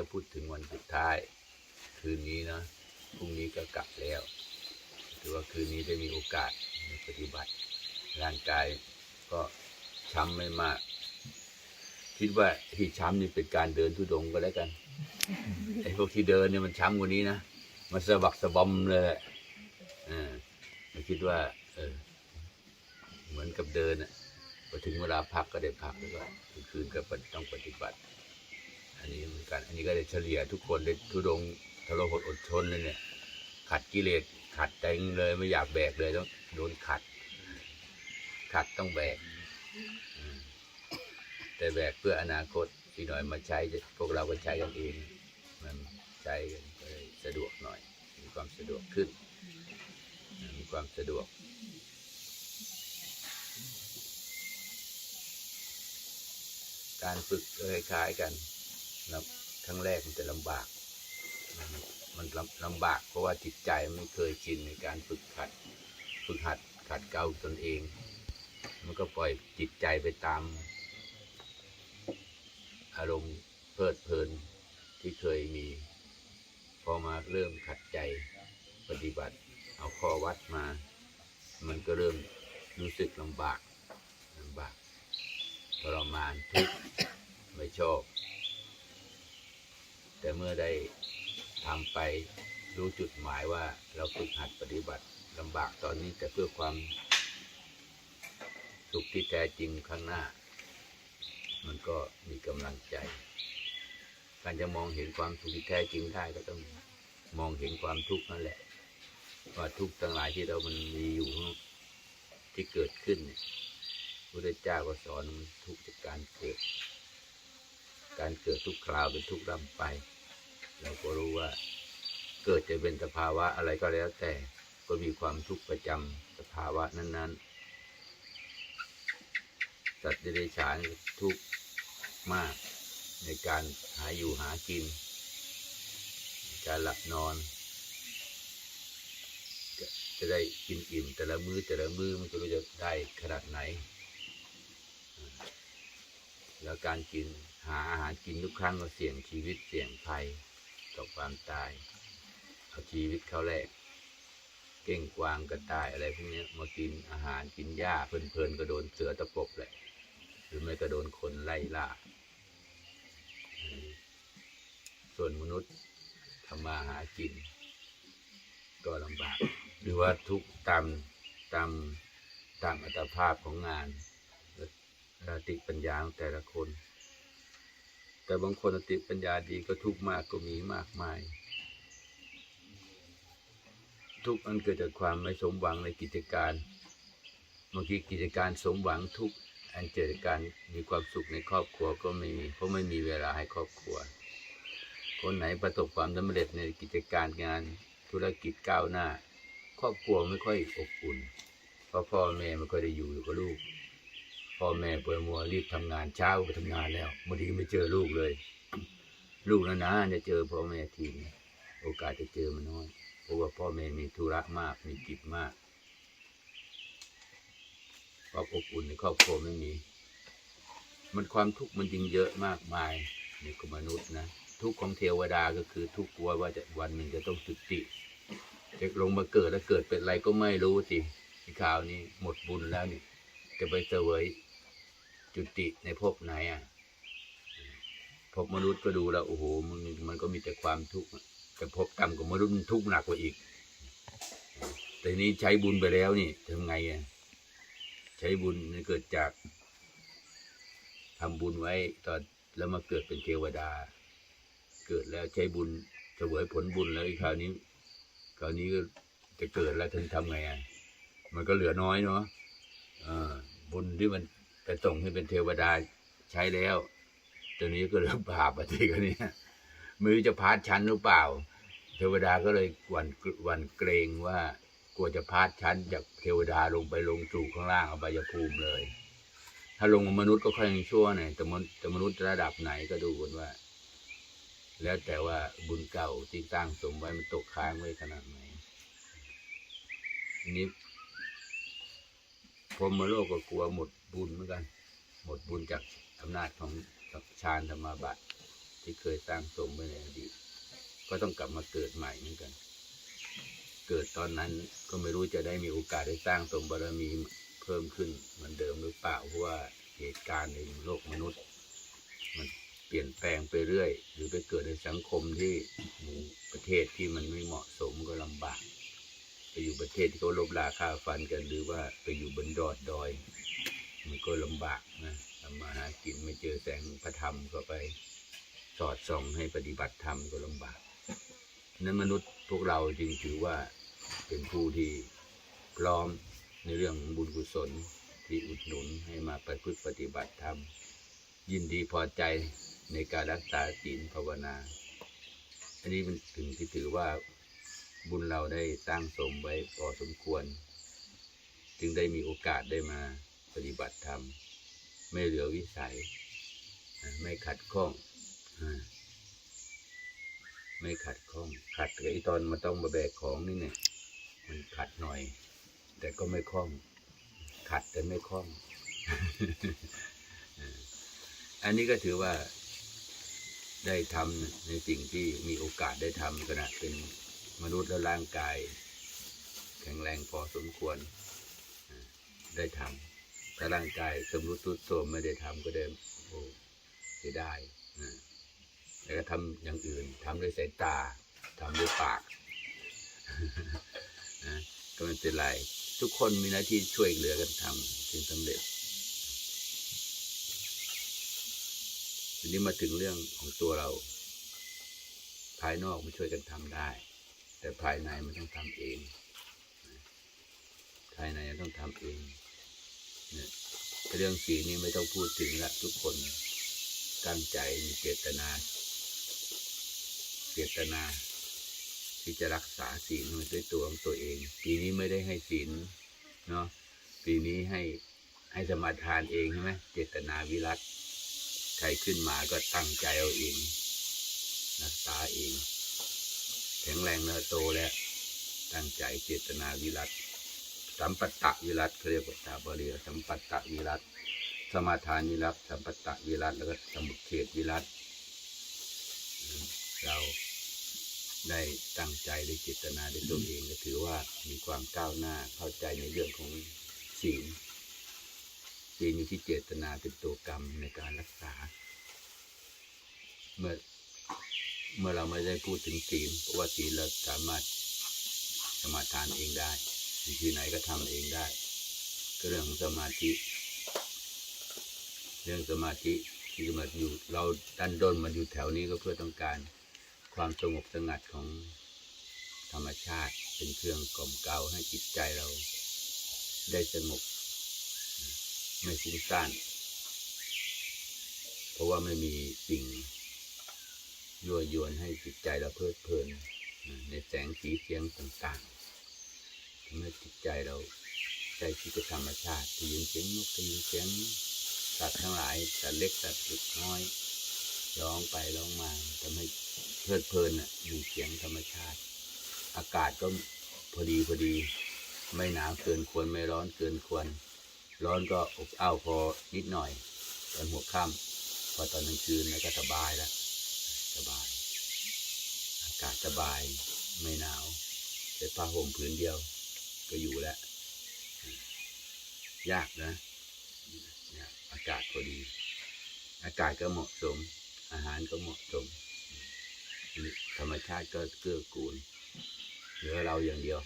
ถ้าพูดถึงวันสุดท้าย คืนนี้นะพรุ่งนี้ก็กลับแล้วถือว่าคืนนี้ได้มีโอกาสปฏิบัติ ร่างกายก็ช้ำไม่มาก คิดว่าที่ช้ำนี่เป็นการเดินทุดงก็แล้วกันไอ้พวกที่เดินเนี่ยมันช้ำกว่านี้นะมันสะบักสะบอมเลยแหละอ่าคิดว่า เออ เหมือนกับเดินอะพอถึงเวลาพักก็ได้พักแล้วก็คืนก็ต้องปฏิบัติ อันนี้เหมือนกัน อันนี้ก็ได้เฉลี่ยทุกคนได้ทุดงค์ทรหดอดทนเลยเนี่ย ขัดกิเลสขัดเต็งเลยไม่อยากแบกเลยต้องโดนขัด ขัดต้องแบก แต่แบกเพื่ออนาคตอีกหน่อยมาใช้พวกเราก็ใช้กันเอง มันใช้กันสะดวกหน่อย มีความสะดวกขึ้น มีความสะดวกการฝึกคล้ายๆกัน ล้วครั้งแรกมันจะลำบาก มันลำลำบากเพราะว่าจิตใจไม่เคยชินในการฝึกขัด ฝึกหัดขัดเกลาตนเอง มันก็ปล่อยจิตใจไปตาม อารมณ์เพลิดเพลินที่เคยมี พอมาเริ่มขัดใจปฏิบัติ เอาข้อวัดมา มันก็เริ่มรู้สึกลำบากลำบากทรมานทุกข์ไม่ชอบ แต่เมื่อได้ทำไปรู้จุดหมายว่าเราฝึกหัดปฏิบัติลำบากตอนนี้แต่เพื่อความสุขที่แท้จริงข้างหน้า มันก็มีกำลังใจ การจะมองเห็นความสุขที่แท้จริงได้ก็ต้องมองเห็นความทุกข์นั่นแหละ ว่าทุกข์ทั้งหลายที่เรามันมีอยู่ที่เกิดขึ้นเนี่ยพระเจ้าก็สอนมันทุกข์จากการเกิด การเกิดทุกคราวเป็นทุกข์ร่ำไป เราก็รู้ว่าเกิดจะเป็นสภาวะอะไรก็แล้วแต่ก็มีความทุกข์ประจำสภาวะนั้น ๆ สัตว์เดรัจฉานทุกข์มากในการหาอยู่หากิน การหลับนอน จะได้กินอิ่มแต่ละมือ้อแต่ละมื้อมันก็รู้จะได้ขนาดไหน แล้วการกินหาอาหารกินทุกครั้งก็เสี่ยงชีวิตเสี่ยงภัยต่อความตาย เอาชีวิตเขาแลกเก้งกวางกระต่ายอะไรพวกนี้มากินอาหารกินหญ้าเพลินๆก็โดนเสือตะปบแหละ หรือไม่ก็โดนคนไล่ล่า ส่วนมนุษย์ทำมาหากิน ก็ลำบาก หรือว่าทุกตามตามตามอัตภาพของงาน สติปัญญาของแต่ละคน แต่บางคนสติปัญญาดีก็ทุกข์มากก็มีมากมาย ทุกข์มันเกิดจากความไม่สมหวังในกิจการบางทีกิจการสมหวังทุกอันเกิดจาการมีความสุขในครอบครัวก็ไม่มีเพราะไม่มีเวลาให้ครอบครัว คนไหนประสบความสำเร็จในกิจการงานธุรกิจก้าวหน้า ครอบครัวไม่ค่อยอบอุ่นเพราะพ่อแม่ไม่ค่อยได้อยู่กับลูก พ่อแม่เปิดมัวรีบทำงานเช้าไปทำงานแล้วบางทีไม่เจอลูกเลย ลูกนะนะจะเจอพ่อแม่ทีนี้โอกาสจะเจอมันน้อยเพราะว่าพ่อแม่มีธุระมากมีกิจมากความอบอุ่นในครอบครัวไม่มี มันความทุกข์มันจึงเยอะมากมายในมนุษย์นะ ทุกข์ของเทวดาก็คือทุกข์กลัวว่าจะวันหนึ่งจะต้องจุติจะลงมาเกิดแล้วเกิดเป็นอะไรก็ไม่รู้สิข่าวนี้หมดบุญแล้วนี่จะไปเสวย จุติในภพไหนอะภพมนุษย์ก็ดูแล้วโอ้โหมันมันก็มีแต่ความทุกข์แต่ภพกรรมของมนุษย์มันทุกข์หนักกว่าอีก แต่นี้ใช้บุญไปแล้วนี่ทำไงอะใช้บุญเกิดจากทำบุญไว้ตอนแล้วมาเกิดเป็นเทวดา เกิดแล้วใช้บุญเสวยผลบุญแล้วอีกคราวนี้คราวนี้ก็จะเกิดแล้วท่านทำไงอะมันก็เหลือน้อยเนาะบุญที่มัน ไปส่งให้เป็นเทวดาใช้แล้ว ตัวนี้ก็เริ่มบาปอะทีกันนี้มือจะพาดชั้นหรือเปล่า เทวดาก็เลยหวั่นหวั่นเกรงว่ากลัวจะพาดชั้นจากเทวดาลงไปลงสู่ข้างล่างอบายภูมิเลย ถ้าลงมนุษย์ก็ค่อยยังชั่วหน่อยแต่มนุษย์แต่มนุษย์ระดับไหนก็ดูกันว่า แล้วแต่ว่าบุญเก่าที่ตั้งสมไว้มันตกค้างไว้ขนาดไหนนนี้ พรหมโลกก็กลัวหมดบุญเหมือนกัน หมดบุญจากอำนาจของฌานธรรมบัตที่เคยสร้างสมไว้ในอดีตก็ต้องกลับมาเกิดใหม่เหมือนกัน เกิดตอนนั้นก็ไม่รู้จะได้มีโอกาสได้สร้างสมบารมีเพิ่มขึ้นเหมือนเดิมหรือเปล่าเพราะว่าเหตุการณ์ในโลกมนุษย์ มันเปลี่ยนแปลงไปเรื่อย หรือไปเกิดในสังคมที่หมู่ประเทศที่มันไม่เหมาะสมก็ลำบาก อยู่ประเทศที่เขาลบราค่าฟันกันหรือว่าไปอยู่บนดอดดอย มันก็ลำบากนะทำมาหากินไม่เจอแสงพระธรรมก็ไปสอดส่องให้ปฏิบัติธรรมก็ลำบากนั้นมนุษย์พวกเราจึงถือว่าเป็นผู้ที่พร้อมในเรื่องบุญกุศลที่อุดหนุนให้มาประพฤติปฏิบัติธรรม ยินดีพอใจในการรักษาศีลภาวนา อันนี้มันถึงที่ถือว่า บุญเราได้ตั้างสมไว้พอสมควร จึงได้มีโอกาสได้มาปฏิบัติธรรม ไม่เหลือวิสัย ไม่ขัดข้อง ไม่ขัดข้อง ขัดกับไอตอนมาต้องมาแบกของนี่เนี่ย มันขัดหน่อย แต่ก็ไม่คล่อง ขัดแต่ไม่คล่อง อันนี้ก็ถือว่าได้ทำในสิ่งที่มีโอกาสได้ทำขณะเป็น มนุษย์และร่างกาย แข็งแรงพอสมควร ได้ทำถ้าร่างกายสมรุดทรุดโทมไม่ได้ทำก็ได้โอ้เสียดายแล้วก็ทำอย่างอื่นทำด้วยสายตาทำด้วยปากก็ไม่เป็นไร ทุกคนมีหน้าที่ช่วยเหลือกันทำจึงสำเร็จทีนี้มาถึงเรื่องของตัวเรา ภายนอกมันช่วยกันทำได้ แต่ภายในมันต้องทำเอง ภายในต้องทำเองเนี่ยเรื่องสีนี้ไม่ต้องพูดถึงละทุกคนตั้งใจมีเจตนา เจตนาที่จะรักษาศีลด้วยตัวของตัวเอง ปีนี้ไม่ได้ให้ศีลเนาะปีนี้ให้ให้สมาทานเองใช่ไหมเจตนาวิรัตใครขึ้นมาก็ตั้งใจเอาเองรักษาเอง ข็งแรงแล้วโตแล้วตั้งใจเจตนาวิรัตสัมปัตตะวิรัตเขาเรียกว่าตาบาลีสัมปัตตะวิรัตสมาทานวิรัตสัมปัตตะวิรัตแล้วก็สมุทเทศวิรัตเราได้ตั้งใจได้เจตนาได้ตัวเองก็ถือว่ามีความก้าวหน้าเข้าใจในเรื่องของศีลศีลอยู่ที่เจตนาเป็นตัวกรรมในการรักษา เมื่อ เมื่อเราไม่ได้พูดถึงศีลเพราะว่าศีลเราสามารถสมาทานเองได้ที่ไหนก็ทำเองได้ ก็เรื่องของสมาธิ เรื่องสมาธิที่มาอยู่ เราดันด้นมาอยู่แถวนี้ก็เพื่อต้องการความสงบสงัดของธรรมชาติเป็นเครื่องกล่อมเกลาให้จิตใจเราได้สงบไม่ฟุ้งซ่านเพราะว่าไม่มีสิ่ง ยั่วยวนให้จิตใจเราเพลิดเพลินในแสงสีเสียงต่างๆทำให้จิตใจเราใจคิดกับธรรมชาติได้ยินเสียงนกได้ยินเสียงสัตว์ทั้งหลายสัตว์เล็กสัตว์เล็กน้อยร้องไปร้องมาทำให้เพลิดเพลินอะอยู่เสียงธรรมชาติ อากาศก็พอดีพอดี ไม่หนาวเกินควรไม่ร้อนเกินควร ร้อนก็อบอ้าวพอนิดหน่อย ตอนหัวค่ำพอตอนกลางคืนแล้วก็สบายแล้ว สบาย อากาศสบายไม่หนาวแต่ผ้าห่มผืนเดียวก็อยู่แล้ว ยากนะ อากาศพอดี อากาศก็เหมาะสม อาหารก็เหมาะสม ธรรมชาติก็เกื้อกูล เหลือเราอย่างเดียว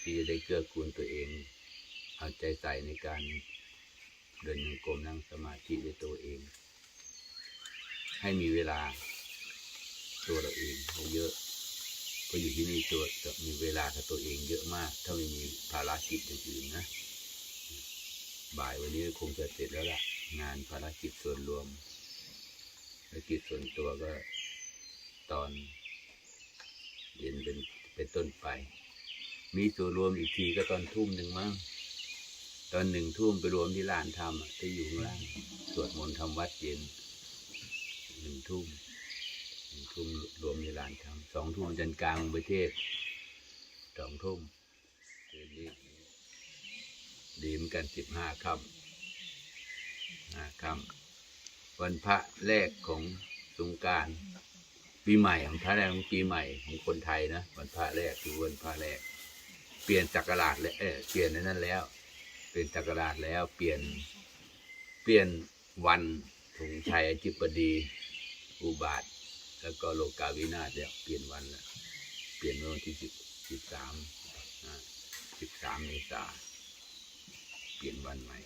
ที่จะได้เกื้อกูลตัวเอง เอาใจใส่ในการเดินยังกรมนั่งสมาธิด้วยตัวเอง ให้มีเวลา ตัวเราเองเยอะ ก็อยู่ที่นี่ตัวจะมีเวลากับตัวเองเยอะมาก ถ้าไม่มีภารกิจอย่างอื่นนะ บ่ายวันนี้คงจะเสร็จแล้วล่ะ งานภารกิจส่วนรวมภารกิจส่วนตัวก็ตอนเย็นเป็นเป็นต้นไป มีส่วนรวมอีกทีก็ตอนทุ่มหนึ่งมั้ง ตอนหนึ่งทุ่มไปรวมที่ลานธรรมอะที่อยู่ข้างล่าง สวดมนต์ทำวัดเย็นหนึ่งทุ่ม ทุ่มรวมที่ลานธรรมสองทุ่มจันกลางประเทศสองทุ่มคืนนี้ดีเหมือนกันสิบห้าค่ำห้าค่ำวันพระแรกของสงการปีใหม่ของพระแรกของปีใหม่ของคนไทยนะวันพระแรกคือวันพระแรก เปลี่ยนจักรราชแล้วเออเปลี่ยนในนั้นแล้ว เป็นจักรราชแล้วเปลี่ยนเปลี่ยนวันธงชัยอธิบดีอุบาท แล้วก็โลกาวินาศเนี่ยเปลี่ยนวันละเปลี่ยนเมื่อวันที่สิบสิบสามสิบสามเมษาเปลี่ยนวันใหม่